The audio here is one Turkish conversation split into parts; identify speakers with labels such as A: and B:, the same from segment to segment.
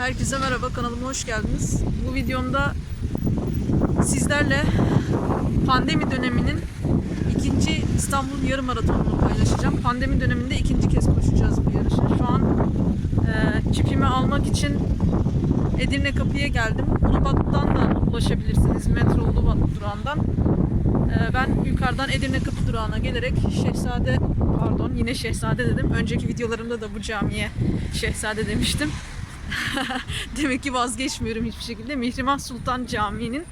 A: Herkese merhaba, kanalıma hoş geldiniz. Bu videomda sizlerle pandemi döneminin ikinci İstanbul yarım maratonunu paylaşacağım. Pandemi döneminde ikinci kez koşacağız bu yarışı. Şu an e, çipimi almak için Edirne Kapı'ya geldim. Ulubat'tan da ulaşabilirsiniz metro Ulubat durağından. E, ben yukarıdan Edirne Kapı durağına gelerek Şehzade, pardon yine Şehzade dedim. Önceki videolarımda da bu camiye Şehzade demiştim. Demek ki vazgeçmiyorum hiçbir şekilde. Mihrimah Sultan Camii'nin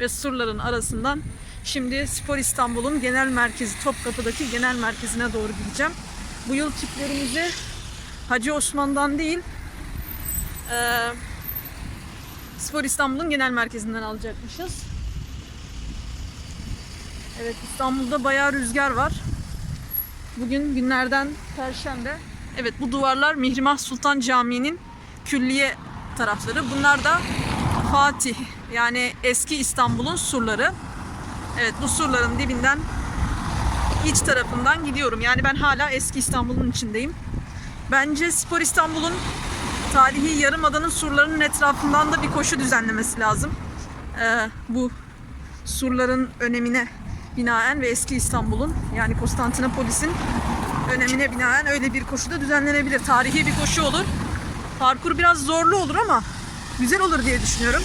A: ve surların arasından şimdi Spor İstanbul'un genel merkezi Topkapı'daki genel merkezine doğru gideceğim. Bu yıl çiplerimizi Hacı Osman'dan değil eee, Spor İstanbul'un genel merkezinden alacakmışız. Evet İstanbul'da bayağı rüzgar var. Bugün günlerden Perşembe. Evet bu duvarlar Mihrimah Sultan Camii'nin külliye tarafları. Bunlar da Fatih yani eski İstanbul'un surları. Evet bu surların dibinden iç tarafından gidiyorum. Yani ben hala eski İstanbul'un içindeyim. Bence Spor İstanbul'un tarihi Yarımada'nın surlarının etrafından da bir koşu düzenlemesi lazım. Ee, bu surların önemine binaen ve eski İstanbul'un yani Konstantinopolis'in önemine binaen öyle bir koşu da düzenlenebilir. Tarihi bir koşu olur. Parkur biraz zorlu olur ama güzel olur diye düşünüyorum.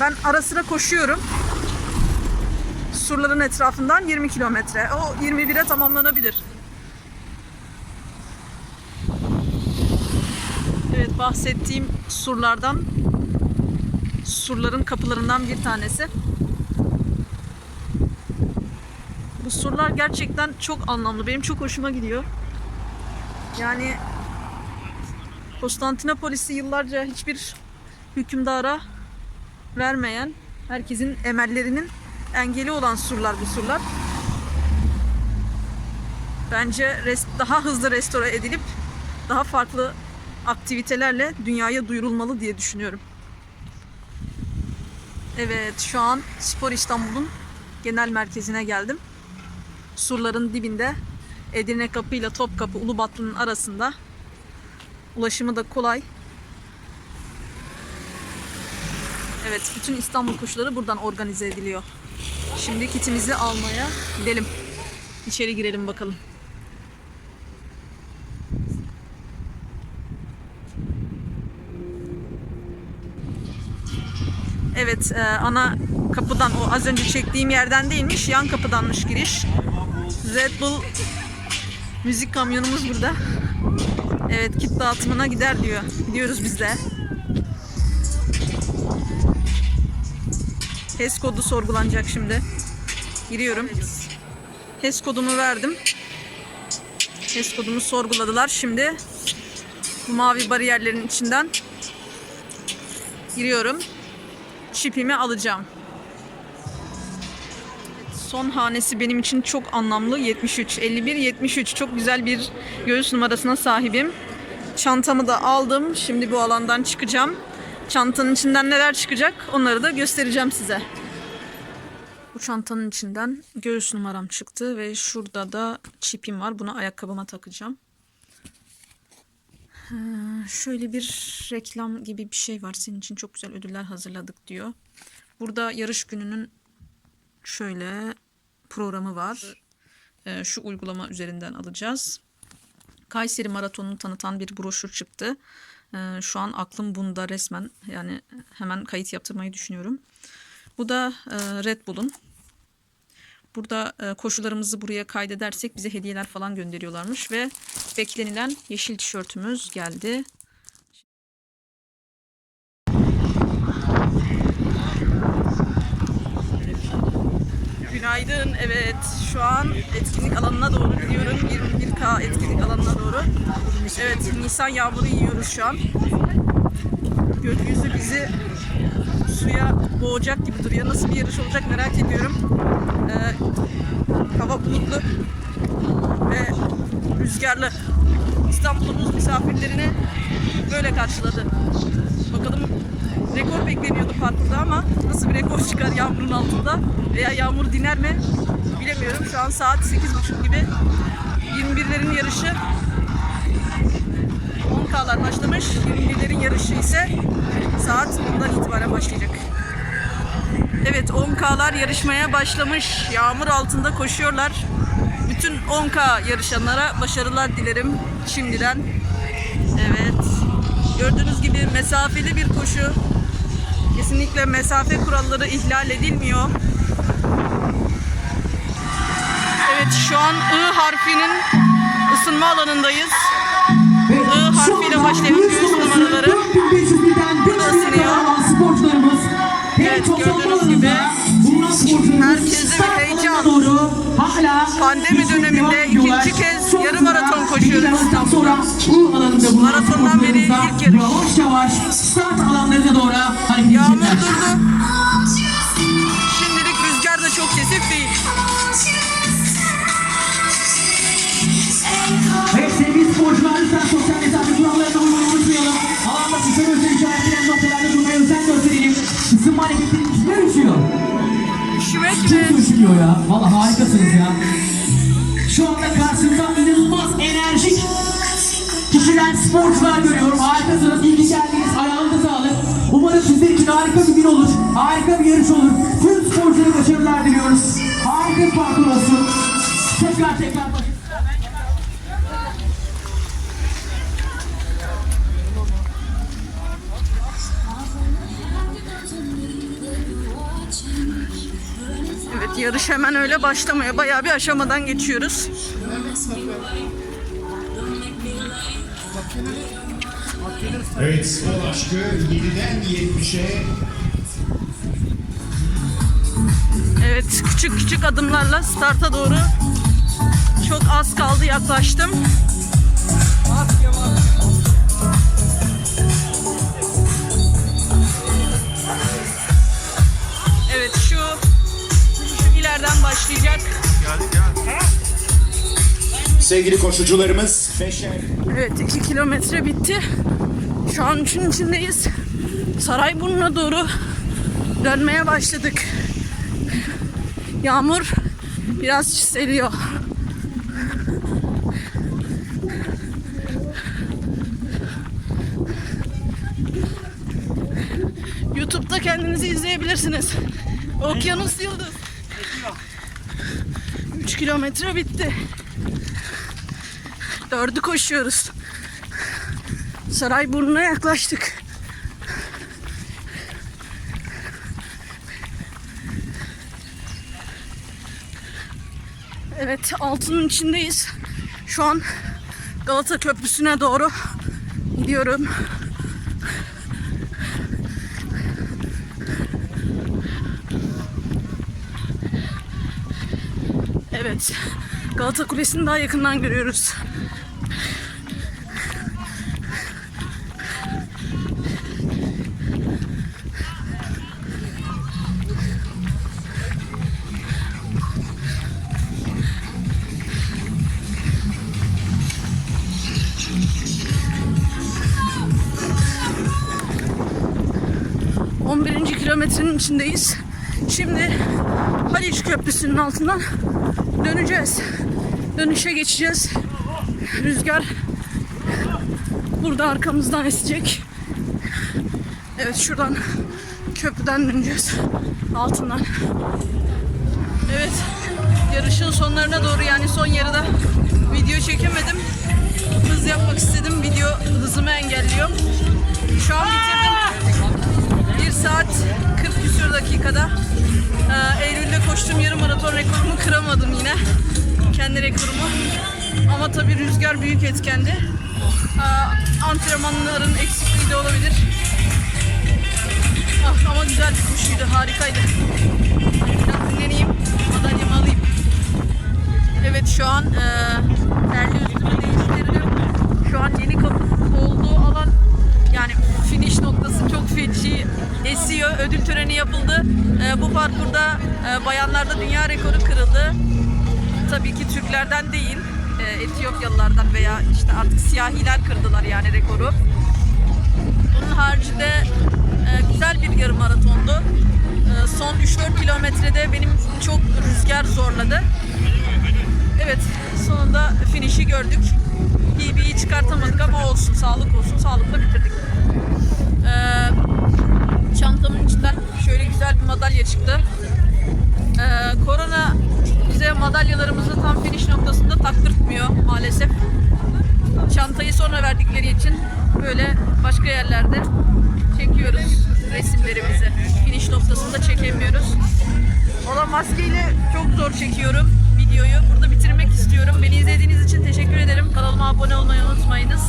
A: Ben ara sıra koşuyorum. Surların etrafından 20 kilometre. O 21'e tamamlanabilir. Evet bahsettiğim surlardan surların kapılarından bir tanesi. Bu surlar gerçekten çok anlamlı. Benim çok hoşuma gidiyor. Yani Konstantinopolis'i yıllarca hiçbir hükümdara vermeyen, herkesin emellerinin engeli olan surlar bu surlar. Bence daha hızlı restore edilip daha farklı aktivitelerle dünyaya duyurulmalı diye düşünüyorum. Evet, şu an Spor İstanbul'un genel merkezine geldim. Surların dibinde Edirne Kapı ile Topkapı Ulubatlı'nın arasında Ulaşımı da kolay. Evet, bütün İstanbul koşuları buradan organize ediliyor. Şimdi kitimizi almaya gidelim. İçeri girelim bakalım. Evet, e, ana kapıdan, o az önce çektiğim yerden değilmiş, yan kapıdanmış giriş. Red Bull müzik kamyonumuz burada. Evet kit dağıtımına gider diyor. Gidiyoruz biz de. HES kodu sorgulanacak şimdi. Giriyorum. HES kodumu verdim. HES kodumu sorguladılar. Şimdi bu mavi bariyerlerin içinden giriyorum. Çipimi alacağım. Son hanesi benim için çok anlamlı. 73, 51, 73. Çok güzel bir göğüs numarasına sahibim. Çantamı da aldım. Şimdi bu alandan çıkacağım. Çantanın içinden neler çıkacak onları da göstereceğim size. Bu çantanın içinden göğüs numaram çıktı ve şurada da çipim var. Bunu ayakkabıma takacağım. Şöyle bir reklam gibi bir şey var. Senin için çok güzel ödüller hazırladık diyor. Burada yarış gününün şöyle programı var. Ee, şu uygulama üzerinden alacağız. Kayseri Maratonu'nu tanıtan bir broşür çıktı. Ee, şu an aklım bunda resmen. Yani hemen kayıt yaptırmayı düşünüyorum. Bu da e, Red Bull'un. Burada e, koşularımızı buraya kaydedersek bize hediyeler falan gönderiyorlarmış ve beklenilen yeşil tişörtümüz geldi. Evet, şu an etkinlik alanına doğru gidiyorum. 21K etkinlik alanına doğru. Evet, Nisan yağmuru yiyoruz şu an. Gökyüzü bizi suya boğacak gibi duruyor. Nasıl bir yarış olacak merak ediyorum. Ee, hava bulutlu ve rüzgarlı. İstanbul'umuz misafirlerini böyle karşıladı. Rekor bekleniyordu parkurda ama nasıl bir rekor çıkar yağmurun altında veya yağmur diner mi bilemiyorum. Şu an saat 8.30 gibi 21'lerin yarışı 10K'lar başlamış. 21'lerin yarışı ise başlayacak. Evet 10K'lar yarışmaya başlamış. Yağmur altında koşuyorlar. Bütün 10K yarışanlara başarılar dilerim şimdiden. Evet. Gördüğünüz gibi mesafeli bir koşu. Kesinlikle mesafe kuralları ihlal edilmiyor. Evet şu an I harfinin ısınma alanındayız. I harfiyle başlayan göğüs numaraları.
B: 4500'den
A: Burada ısınıyor.
B: sporcularımız.
A: Evet, gördüğünüz gibi herkeste bir heyecan.
B: Doğru. Hala
A: Pandemi döneminde ikinci kez yarım maraton koşuyoruz
B: İstanbul'da.
A: Maratondan beri ilk yarış.
B: Yavaş yavaş start
A: Çok
B: üşümüyor ya. Valla harikasınız ya. Şu anda karşımda inanılmaz enerjik kişiler, sporcular görüyorum. Harikasınız. Geldiniz. Ayağınıza sağlık. Umarım sizler için harika bir gün olur. Harika bir yarış olur. Tüm sporculara başarılar diliyoruz. Harika bir parkur olsun. Tekrar tekrar
A: yarış hemen öyle başlamıyor. Bayağı bir aşamadan geçiyoruz.
C: Evet spor aşkı 7'den 70'e
A: Evet küçük küçük adımlarla starta doğru çok az kaldı yaklaştım. Evet şu ileriden başlayacak.
C: sevgili koşucularımız 5'er
A: Evet 2 kilometre bitti. Şu an üçün içindeyiz. Sarayburnu'na doğru dönmeye başladık. Yağmur biraz çiseliyor. YouTube'da kendinizi izleyebilirsiniz. Okyanus Yıldız. 3 kilometre bitti. Dördü koşuyoruz. Sarayburnu'na yaklaştık. Evet, altının içindeyiz. Şu an Galata Köprüsü'ne doğru gidiyorum. Evet, Galata Kulesi'ni daha yakından görüyoruz. Kilometrenin içindeyiz. Şimdi Haliç Köprüsü'nün altından döneceğiz. Dönüşe geçeceğiz. Rüzgar burada arkamızdan esecek. Evet şuradan köprüden döneceğiz. Altından. Evet yarışın sonlarına doğru yani son yarıda video çekemedim. Hız yapmak istedim. Video hızımı engelliyor. Şu an bitirdim. 1 saat 40 küsur dakikada. Ee, Eylül'de koştuğum yarım maraton rekorumu kıramadım yine. Kendi rekorumu. Ama tabii rüzgar büyük etkendi. Ee, antrenmanların eksikliği de olabilir. Ah, ama güzel bir koşuydu, harikaydı. Biraz dinleneyim, madalyamı alayım. Evet şu an e, terli üstümü değiştirdim. Şu an yeni kapı olduğu alan yani finish noktası çok feci esiyor. Ödül töreni yapıldı. E, bu parkurda e, bayanlarda dünya rekoru kırıldı. Tabii ki Türklerden değil. E, Etiyopyalılardan veya işte artık siyahiler kırdılar yani rekoru. Bunun haricinde e, güzel bir yarım maratondu. E, son 3-4 kilometrede benim çok rüzgar zorladı. Evet, sonunda finişi gördük. PB'yi çıkartamadık ama olsun, sağlık olsun, sağlıkla bitirdik. Ee, Çantamın içinden şöyle güzel bir madalya çıktı. Ee, korona bize madalyalarımızı tam finish noktasında taktırtmıyor maalesef. Çantayı sonra verdikleri için böyle başka yerlerde çekiyoruz resimlerimizi. Finish noktasında çekemiyoruz. Valla maskeyle çok zor çekiyorum videoyu. Burada bitirmek istiyorum. Beni izlediğiniz için teşekkür ederim. Kanalıma abone olmayı unutmayınız.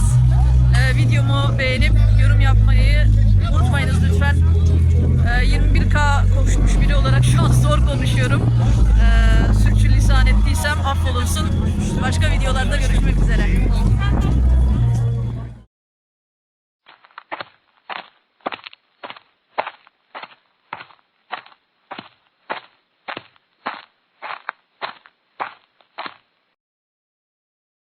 A: Ee, videomu beğenip yorum yapmayı unutmayınız lütfen. Ee, 21K koşmuş biri olarak şu an zor konuşuyorum. Ee, sürçülisan ettiysem affolunsun. Başka videolarda görüşmek üzere.